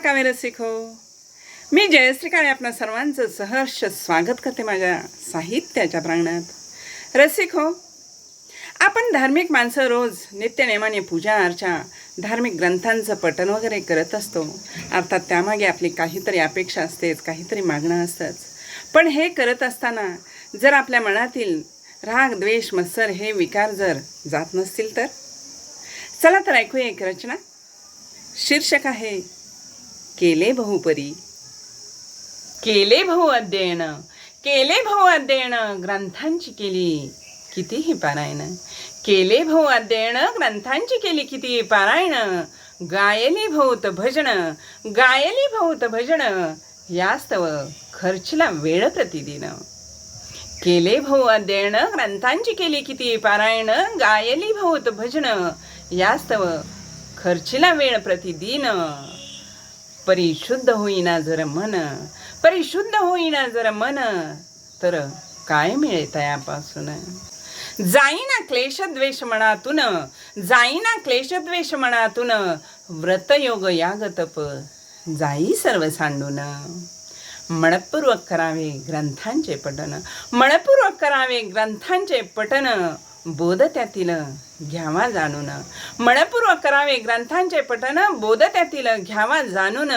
कावे रसिक हो मी जयश्री काळे आपणा सर्वांचं सहर्ष स्वागत करते माझ्या साहित्याच्या प्रांगणात. रसिक हो आपण धार्मिक माणसं रोज नित्यनेमाने पूजा अर्चा धार्मिक ग्रंथांचं पठन वगैरे करत असतो. अर्थात त्यामागे आपली काहीतरी अपेक्षा असतेच काहीतरी मागणं असतंच. पण हे करत असताना जर आपल्या मनातील राग द्वेष मत्सर हे विकार जर जात नसतील तर? चला तर ऐकूया एक रचना. शीर्षक आहे केले बहुपरी. केले भाऊ अध्ययन केले भाऊ अध्ययन ग्रंथांची केली कितीही पारायण. केले भाऊ अध्ययन ग्रंथांची केली किती पारायण. गायली भोवत भजन गायली भोवत भजन यास्तव खर्चला वेळ प्रतिदिन. केले भाऊ अध्ययन ग्रंथांची केली किती पारायण गायली भोवत भजन यास्तव खर्चला वेळ प्रतिदिन. परिशुद्ध होईना जर मन परिशुद्ध होईना जर मन तर काय मिळे यापासून जाईना क्लेशद्वेष मनातून जाईना क्लेशद्वेष मनातून व्रतयोग यागतप जाई सर्व सांडून. मनपूर्वक करावे ग्रंथांचे पठन मनपूर्वक करावे ग्रंथांचे पठन बोध त्यातील घ्यावा जाणून. मनपूर्वक करावे ग्रंथांचे पठन बोध त्यातील घ्यावा जाणून.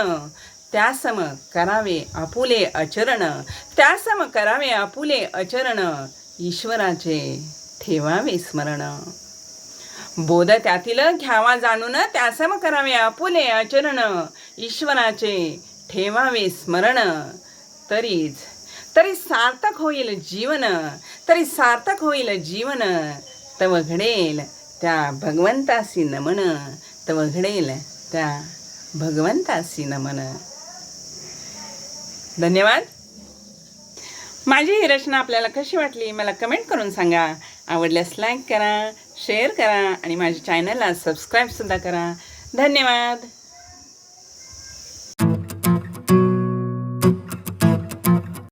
त्यासम करावे आपुले आचरण त्यासम करावे आपुले आचरण ईश्वराचे ठेवावे स्मरण. बोध त्यातील घ्यावा जाणून त्यासम करावे आपुले आचरण ईश्वराचे ठेवावे स्मरण. तरीच तरी सार्थक होईल जीवन तरी सार्थक होईल जीवन तव घडेल त्या भगवंतासी नमन तव घडेल त्या भगवंतासी नमन. धन्यवाद. माझी ही रचना आपल्याला कशी वाटली मला कमेंट करून सांगा. आवडल्यास लाईक करा शेअर करा आणि माझ्या चॅनलला सबस्क्राईबसुद्धा करा. धन्यवाद.